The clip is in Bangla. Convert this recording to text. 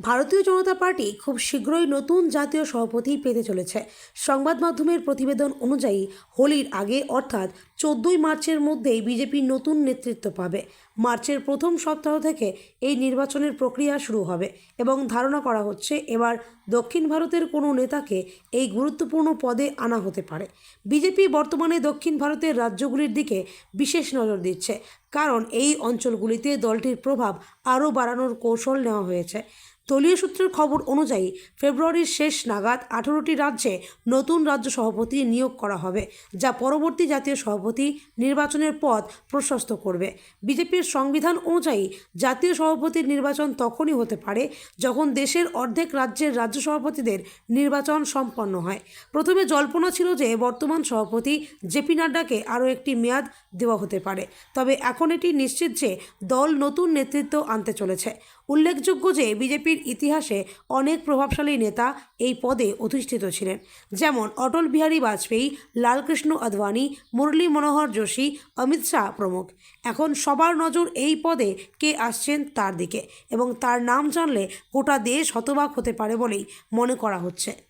ভারতীয় জনতা পার্টি খুব শীঘ্রই নতুন জাতীয় সভাপতি পেতে চলেছে। সংবাদ মাধ্যমের প্রতিবেদন অনুযায়ী হোলির আগে, অর্থাৎ চোদ্দোই মার্চের মধ্যেই বিজেপি নতুন নেতৃত্ব পাবে। মার্চের প্রথম সপ্তাহ থেকে এই নির্বাচনের প্রক্রিয়া শুরু হবে এবং ধারণা করা হচ্ছে এবার দক্ষিণ ভারতের কোনো নেতাকে এই গুরুত্বপূর্ণ পদে আনা হতে পারে। বিজেপি বর্তমানে দক্ষিণ ভারতের রাজ্যগুলির দিকে বিশেষ নজর দিচ্ছে, কারণ এই অঞ্চলগুলিতে দলটির প্রভাব আরও বাড়ানোর কৌশল নেওয়া হয়েছে। দলীয় সূত্রের খবর অনুযায়ী, ফেব্রুয়ারির শেষ নাগাদ আঠারোটি রাজ্যে নতুন রাজ্য সভাপতি নিয়োগ করা হবে, যা পরবর্তী জাতীয় সভাপতি নির্বাচনের পথ প্রশস্ত করবে। বিজেপির সংবিধান অনুযায়ী জাতীয় সভাপতির নির্বাচন তখনই হতে পারে যখন দেশের অর্ধেক রাজ্যের রাজ্য সভাপতিদের নির্বাচন সম্পন্ন হয়। প্রথমে জল্পনা ছিল যে বর্তমান সভাপতি জেপি নাড্ডাকে আরও একটি মেয়াদ দেওয়া হতে পারে। তবে এখন এটি নিশ্চিত যে দল নতুন নেতৃত্ব আনতে চলেছে। উল্লেখযোগ্য যে বিজেপির ইতিহাসে অনেক প্রভাবশালী নেতা এই পদে অধিষ্ঠিত ছিলেন। যেমন অটল বিহারী বাজপেয়ী, লালকৃষ্ণ আদবানি মুরলী মনোহর যোশী, অমিত শাহ প্রমুখ। এখন সবার নজর এই পদে কে আসছেন তার দিকে এবং তার নাম জানলে গোটা দেশ হতবাক হতে পারে বলেই মনে করা হচ্ছে।